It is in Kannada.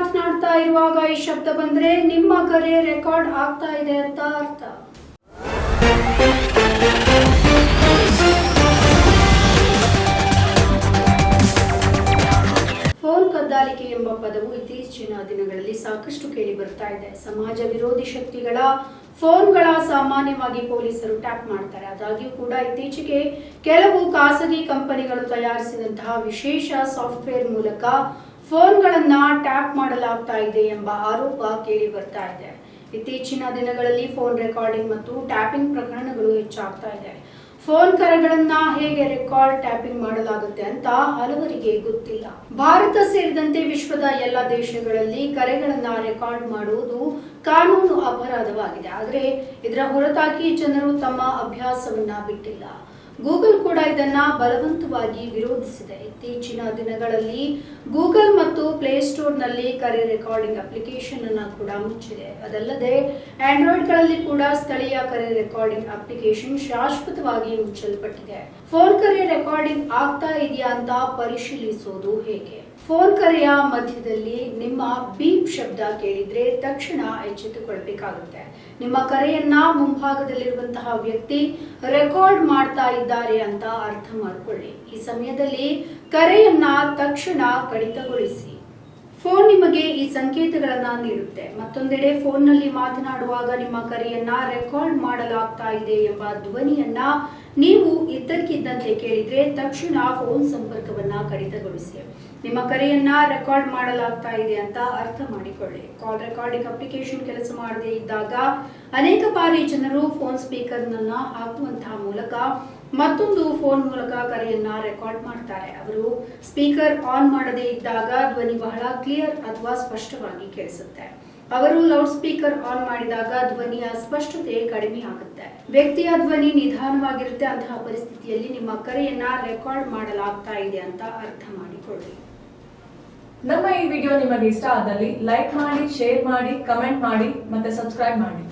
ಮಾತನಾಡ್ತಾ ಇರುವಾಗ ಈ ಶಬ್ದ ಬಂದ್ರೆ ನಿಮ್ಮ ಕರೆ ರೆಕಾರ್ಡ್ ಆಗ್ತಾ ಇದೆ ಅಂತ ಅರ್ಥ. ಫೋನ್ ಕದ್ದಾಲಿಕೆ ಎಂಬ ಪದವು ಇತ್ತೀಚಿನ ದಿನಗಳಲ್ಲಿ ಸಾಕಷ್ಟು ಕೇಳಿ ಬರ್ತಾ ಇದೆ. ಸಮಾಜ ವಿರೋಧಿ ಶಕ್ತಿಗಳ ಫೋನ್ಗಳ ಸಾಮಾನ್ಯವಾಗಿ ಪೊಲೀಸರು ಟ್ಯಾಪ್ ಮಾಡ್ತಾರೆ. ಆದಾಗ್ಯೂ ಕೂಡ ಇತ್ತೀಚೆಗೆ ಕೆಲವು ಖಾಸಗಿ ಕಂಪನಿಗಳು ತಯಾರಿಸಿದಂತಹ ವಿಶೇಷ ಸಾಫ್ಟ್ವೇರ್ ಮೂಲಕ ಫೋನ್ಗಳನ್ನ ಟ್ಯಾಪ್ ಮಾಡಲಾಗ್ತಾ ಇದೆ ಎಂಬ ಆರೋಪ ಕೇಳಿ ಬರ್ತಾ ಇದೆ. ಇತ್ತೀಚಿನ ದಿನಗಳಲ್ಲಿ ಫೋನ್ ರೆಕಾರ್ಡಿಂಗ್ ಮತ್ತು ಟ್ಯಾಪಿಂಗ್ ಪ್ರಕರಣಗಳು ಹೆಚ್ಚಾಗ್ತಾ ಇದೆ. ಫೋನ್ ಕರೆಗಳನ್ನ ಹೇಗೆ ರೆಕಾರ್ಡ್ ಟ್ಯಾಪಿಂಗ್ ಮಾಡಲಾಗುತ್ತೆ ಅಂತ ಹಲವರಿಗೆ ಗೊತ್ತಿಲ್ಲ. ಭಾರತ ಸೇರಿದಂತೆ ವಿಶ್ವದ ಎಲ್ಲ ದೇಶಗಳಲ್ಲಿ ಕರೆಗಳನ್ನ ರೆಕಾರ್ಡ್ ಮಾಡುವುದು ಕಾನೂನು ಅಪರಾಧವಾಗಿದೆ. ಆದರೆ ಇದರ ಹೊರತಾಗಿ ಜನರು ತಮ್ಮ ಅಭ್ಯಾಸವನ್ನ ಬಿಟ್ಟಿಲ್ಲ. ಗೂಗಲ್ ಕೂಡ ಇದನ್ನ ಬಲವಂತವಾಗಿ ವಿರೋಧಿಸಿದೆ. ಇತ್ತೀಚಿನ ದಿನಗಳಲ್ಲಿ ಗೂಗಲ್ ಮತ್ತು ಪ್ಲೇಸ್ಟೋರ್ನಲ್ಲಿ ಕರೆ ರೆಕಾರ್ಡಿಂಗ್ ಅಪ್ಲಿಕೇಶನ್ ಅನ್ನ ಕೂಡ ಮುಚ್ಚಿದೆ. ಅದಲ್ಲದೆ ಆಂಡ್ರಾಯ್ಡ್ಗಳಲ್ಲಿ ಕೂಡ ಸ್ಥಳೀಯ ಕರೆ ರೆಕಾರ್ಡಿಂಗ್ ಅಪ್ಲಿಕೇಶನ್ ಶಾಶ್ವತವಾಗಿ ಮುಚ್ಚಲ್ಪಟ್ಟಿದೆ. ಫೋನ್ ಕರೆ ರೆಕಾರ್ಡಿಂಗ್ ಆಗ್ತಾ ಇದೆಯಾ ಅಂತ ಪರಿಶೀಲಿಸೋದು ಹೇಗೆ? ಫೋನ್ ಕರೆಯ ಮಧ್ಯದಲ್ಲಿ ನಿಮ್ಮ ಬೀಪ್ ಶಬ್ದ ಕೇಳಿದ್ರೆ ತಕ್ಷಣ ಎಚ್ಚೆತ್ತುಕೊಳ್ಬೇಕಾಗುತ್ತೆ. ನಿಮ್ಮ ಕರೆಯನ್ನ ಮುಂಭಾಗದಲ್ಲಿರುವಂತಹ ವ್ಯಕ್ತಿ ರೆಕಾರ್ಡ್ ಮಾಡ್ತಾ ಇದ್ದಾರೆ ಅಂತ ಅರ್ಥ ಮಾಡಿಕೊಳ್ಳಿ. ಈ ಸಮಯದಲ್ಲಿ ಕರೆಯನ್ನ ತಕ್ಷಣ ಕಡಿತಗೊಳಿಸಿ. ಫೋನ್ ನಿಮಗೆ ಈ ಸಂಕೇತಗಳನ್ನ ನೀಡುತ್ತೆ. ಮತ್ತೊಂದೆಡೆ ಫೋನ್ನಲ್ಲಿ ಮಾತನಾಡುವಾಗ ನಿಮ್ಮ ಕರೆಯನ್ನ ರೆಕಾರ್ಡ್ ಮಾಡಲಾಗ್ತಾ ಇದೆ ಎಂಬ ಧ್ವನಿಯನ್ನ ನೀವು ಇದ್ದಕ್ಕಿದ್ದಂತೆ ಕೇಳಿದ್ರೆ ತಕ್ಷಣ ಫೋನ್ ಸಂಪರ್ಕವನ್ನ ಕಡಿತಗೊಳಿಸಿ. ನಿಮ್ಮ ಕರೆಯನ್ನ ರೆಕಾರ್ಡ್ ಮಾಡಲಾಗ್ತಾ ಇದೆ ಅಂತ ಅರ್ಥ ಮಾಡಿಕೊಳ್ಳಿ. ಕಾಲ್ ರೆಕಾರ್ಡಿಂಗ್ ಅಪ್ಲಿಕೇಶನ್ ಕೆಲಸ ಮಾಡದೇ ಇದ್ದಾಗ ಅನೇಕ ಬಾರಿ ಜನರು ಫೋನ್ ಸ್ಪೀಕರ್ನನ್ನ ಹಾಕುವಂತಹ ಮೂಲಕ ಮತ್ತೊಂದು ಫೋನ್ ಮೂಲಕ ಕರೆಯನ್ನ ರೆಕಾರ್ಡ್ ಮಾಡ್ತಾರೆ. ಅವರು ಸ್ಪೀಕರ್ ಆನ್ ಮಾಡದೇ ಇದ್ದಾಗ ಧ್ವನಿ ಬಹಳ ಕ್ಲಿಯರ್ ಅಥವಾ ಸ್ಪಷ್ಟವಾಗಿ ಕೇಳಿಸುತ್ತೆ. ಅವರು ಲೌಡ್ ಸ್ಪೀಕರ್ ಆನ್ ಮಾಡಿದಾಗ ಧ್ವನಿಯ ಸ್ಪಷ್ಟತೆ ಕಡಿಮೆ ಆಗುತ್ತೆ. ವ್ಯಕ್ತಿಯ ಧ್ವನಿ ನಿಧಾನವಾಗಿರುತ್ತೆ, ಅಂತಹ ಪರಿಸ್ಥಿತಿಯಲ್ಲಿ ನಿಮ್ಮ ಕರೆಯನ್ನ ರೆಕಾರ್ಡ್ ಮಾಡಲಾಗ್ತಾ ಇದೆ ಅಂತ ಅರ್ಥ ಮಾಡಿಕೊಳ್ಳಿ. ನಮ್ಮ ಈ ವಿಡಿಯೋ ನಿಮಗೆ ಇಷ್ಟ ಆದಲ್ಲಿ ಲೈಕ್ ಮಾಡಿ, ಶೇರ್ ಮಾಡಿ, ಕಮೆಂಟ್ ಮಾಡಿ, ಮತ್ತೆ ಸಬ್ಸ್ಕ್ರೈಬ್ ಮಾಡಿ.